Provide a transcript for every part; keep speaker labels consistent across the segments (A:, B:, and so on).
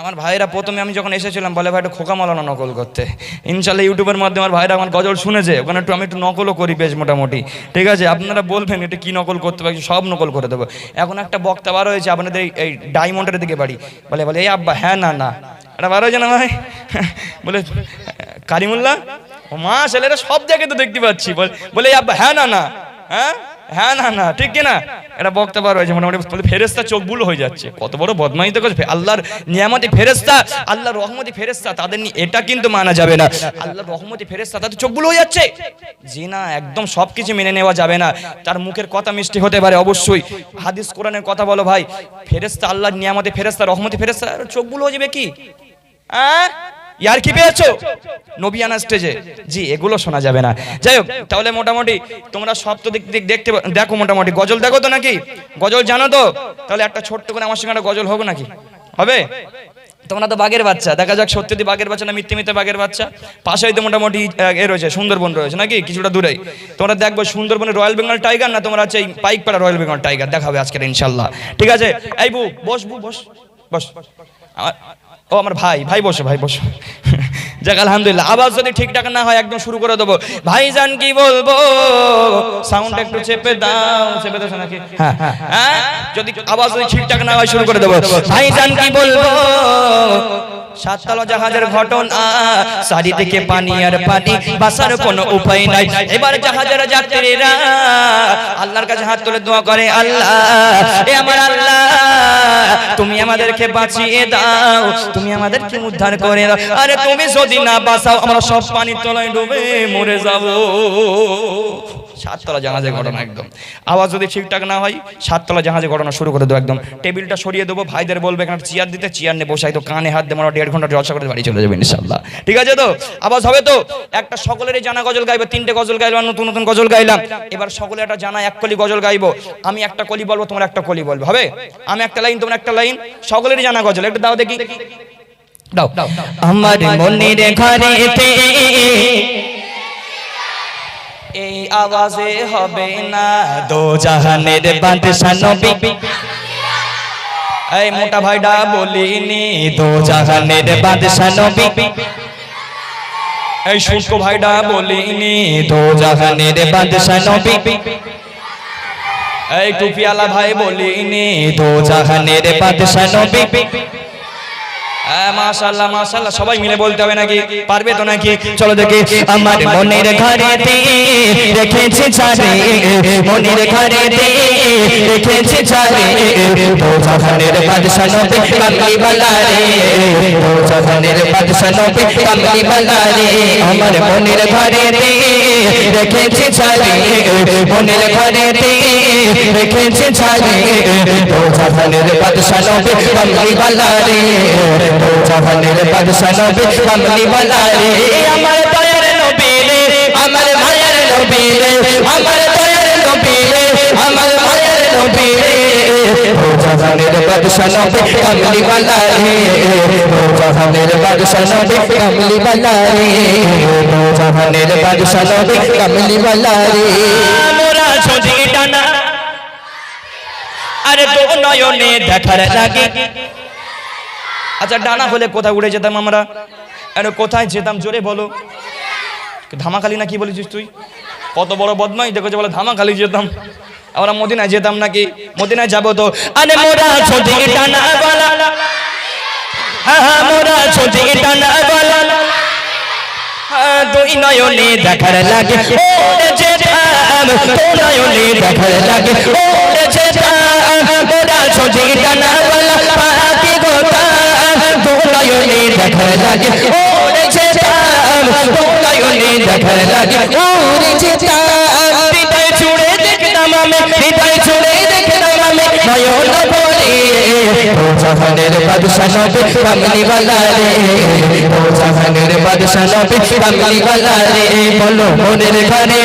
A: আমার ভাইরা প্রথমে আমি যখন এসেছিলাম, বলে ভাই, একটু খোকা মালানো নকল করতে। ইনশাল্লাহ ইউটিউবের মাধ্যমে আমার ভাইরা আমার গজল শুনেছে, ওখানে একটু আমি একটু নকলও করি বেশ মোটামুটি। ঠিক আছে, আপনারা বলবেন এটা কী নকল করতে পারি, সব নকল করে দেবো। এখন একটা বক্তা বার হয়েছে, আপনাদের এই- ডায়মন্ডের দিকে বাড়ি। বলে বলে এই আব্বা হ্যাঁ না না। এটা বার হয়েছে না ভাই? বলে, কারিমুল্লাহ? মা, ছেলেরা সব জায়গায় তো দেখতে পাচ্ছি। বলে আব্বা হ্যাঁ না না। হ্যাঁ? হ্যাঁ না না, ঠিক কিনা? এটা বক্তা বার হয়েছে মোটামুটি ফেরেস্তা চোখ বুলো হয়ে যাচ্ছে। কত বড় বদমাই তো করছে আল্লাহর নিয়ামতি ফেরেস্তা আল্লাহর রহমতি ফেরেস্তা তাদের নিয়ে এটা কিন্তু মানা যাবে না। আল্লাহর রহমতি ফেরেস্তা তাদের চোখ বুলো হয়ে যাচ্ছে। জি না, একদম সব কিছু মেনে নেওয়া যাবে না। তার মুখের কথা মিষ্টি হতে পারে, অবশ্যই। হাদিস, কোরআনের কথা বলো ভাই। ফেরেস্তা আল্লাহর নিয়ামতি ফেরেস্তা রহমতি ফেরেস্তা চোখ বুলো হয়ে যাবে কি? হ্যাঁ? ইয়ার কি পেয়েছ? নবিয়ানা স্টেজে জি, এগুলো শোনা যাবে না। যাই হোক, তাহলে মোটামুটি তোমরা সব তো দেখতে দেখো মোটামুটি। গজল দেখো তো নাকি? গজল জানো তো? তাহলে একটা ছোট্ট করে আমার সঙ্গে একটা গজল হোক নাকি? হবে? তোমরা তো বাঘের বাচ্চা। দেখা যাক সত্যি বাঘের বাচ্চা না মিথ্যে মিথ্যে বাঘের বাচ্চা। পাশেই তো মোটামুটি এ রয়েছে, সুন্দরবন রয়েছে নাকি? কিছুটা দূরেই। তোমরা দেখব সুন্দরবনের রয়্যাল বেঙ্গল টাইগার না তোমরা হচ্ছে এই পাইকপাড়া রয়্যাল বেঙ্গল টাইগার? দেখাবে আজকের ইনশাল্লাহ। ঠিক আছে? এই বু, বস বু, বস। বস। ও আমার ভাই ভাই বসো ভাই বসো। যাক, আলহামদুলিল্লাহ। আবার যদি ঠিকঠাক না হয়, একদম শুরু করে দেবো। ভাই যান কি বলব? সাউন্ড একটু চেপে দাও চেপে দাও নাকি হ্যাঁ হ্যাঁ যদি আওয়াজ যদি ঠিকঠাক না হয়, শুরু করে দেবো। ভাই যান কি বলব? সাততলা জাহাজের ঘটনা সারি থেকে পানি আর পানি বাসার কোনো উপায় নাই। এবার জাহাজের যাত্রীরা আল্লাহর কাছে হাত তুলে দোয়া করে, আল্লাহ, এ আমার আল্লাহ, তুমি আমাদেরকে বাঁচিয়ে দাও, তুমি আমাদেরকে উদ্ধার করে দাও। আরে তুমি যদি না বাঁচাও, আমরা সব পানির তলায় ডুবে মরে যাব। সাততলা জাহাজের ঘটনা একদম। আওয়াজ যদি ঠিকঠাক না হয়, সাততলা জাহাজের ঘটনা শুরু করে দেবো একদম। টেবিলটা সরিয়ে দেবো, ভাইদের বলবে এখানে চেয়ার দিতে, চেয়ার নিয়ে বসাই তো কানে হাত মোটা দেড় ঘণ্টা জলসা করে বাড়ি চলে যাবে ইনশাল্লাহ ঠিক আছে তো? আওয়াজ হবে তো? একটা সকলেরই জানা গজল গাইবে, তিনটে গজল গাইলাম, নতুন নতুন গজল গাইলাম। এবার সকলে একটা জানা এক কলি গজল গাইবো, আমি একটা কলি বলব, তোমার একটা কলি বলব। হবে? আমি একটা লাইন, তোমার একটা লাইন, সকলেরই জানা গজল। একটু দাও দেখি। দাও।
B: আমার মনের ঘরেতে
A: এই আওয়াজে হবে না।
B: দো জাহানের বাদশা নবী।
A: এই মোটা ভাইডা বলিনি।
B: দো জাহানের বাদশা নবী।
A: এই শুষ্ক ভাইডা বলিনি।
B: দো জাহানের বাদশা নবী।
A: এই টুপিয়ালা ভাই বলিনি।
B: দো জাহানের বাদশা নবী।
A: মাশাল্লাহ মাশাল্লাহ সবাই মিলে বলতে হবে নাকি? পারবে তো নাকি?
B: চলো দেখে। আমার মনের ঘরেতে রেখেছে ছাড়ে। মনের ঘরেতে রেখেছে ছাড়ে। দো জাহানের বাদশা নবী কামলি বালারে। দো জাহানের বাদশা নবী কামলি বালারে। আমার মনের ঘরেতে রেখেছে ছাড়ে। মনের ঘরেতে রেখেছে ছাড়ে দো জাহানের বাদশা নবী কামলি বালারে দো জাহানের বাদশা নবী কামলি বালারে আমার দয়ার নবী রে আমার মায়ের নবী রে আমার দয়ার নবী রে আমার মায়ের নবী রে ও জাহানের বাদশা নবী কামলি বালারে ও জাহানের বাদশা নবী কামলি বালারে ও জাহানের বাদশা নবী কামলি মোরা আরে তো নয়নে দেখার লাগে।
A: আচ্ছা ডানা হলে কোথায় উড়ে যেতাম আমরা? আরে কোথায় যেতাম? জোরে বলো। ধামাখালি না কি বলেছিস তুই? কত বড় বদমাই দেখো যে বলে ধামাখালি যেতাম। আমরা মদিনায় যেতাম নাকি? মদিনায় যাব তো?
B: আরে মোরা ছোটি ডানা বালা হ্যাঁ হ্যাঁ মোরা ছোটি ডানা বালা হ্যাঁ, দেখার লাগে। দেখার লাগে। মোরা ছোটি ডানা বালা পাখি গোতাম তো নয়নে লাগে ওরে যেতাম তো নয়নে দেখার লাগে ওরে যেতাম হৃদয় ছুড়ে দেখতাম আমি হৃদয় ছুড়ে দেখতাম আমি নয়ন ও জাহানের বাদশা নবী বালা রে জাহানের বাদশা নবী কামলি বালা রে বলো মনের ঘরে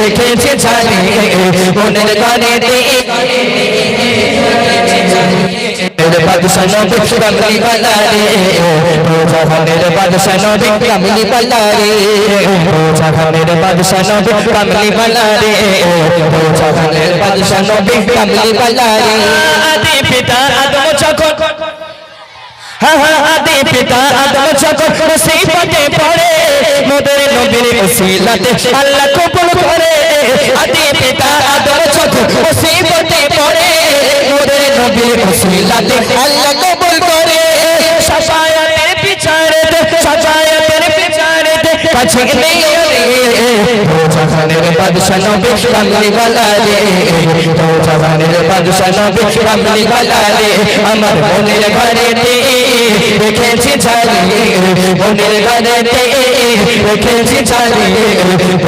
B: রেখেছে ছাড়ে মনের ঘরে তে মেরে বাদশা নবী কামলি বালা রে ও জাহানের বাদশা নবী কামলি বালা রে ও জাহানের বাদশা নবী কামলি বালা রে ও জাহানের বাদশা নবী কামলি বালা রে আদি পিতা আদম যখন পিতা আদম যখন মুসিবতে পড়ে মোদের নবীর উসিলাতে আল্লাহ কবুল করে আদি পিতা আদম যখন উসিলাতে আল্লাহ কবুল করে সাফায়াতের বিচারেতে সাফায়াতের বিচারেতে কাছে নেই রে ও জাহানের বাদশা নবী কামলি বালা রে ও জাহানের বাদশা নবী কামলি বালা রে আমার মনের ঘরেতে রেখেছি ছাড়ি মনের ঘরেতে রেখেছি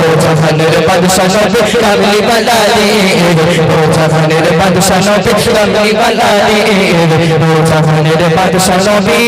B: ও জাহানের বাদশা নবী কামলি বালা রে ও জাহানের বাদশা নবী কামলি বালা রে বাদশা নবী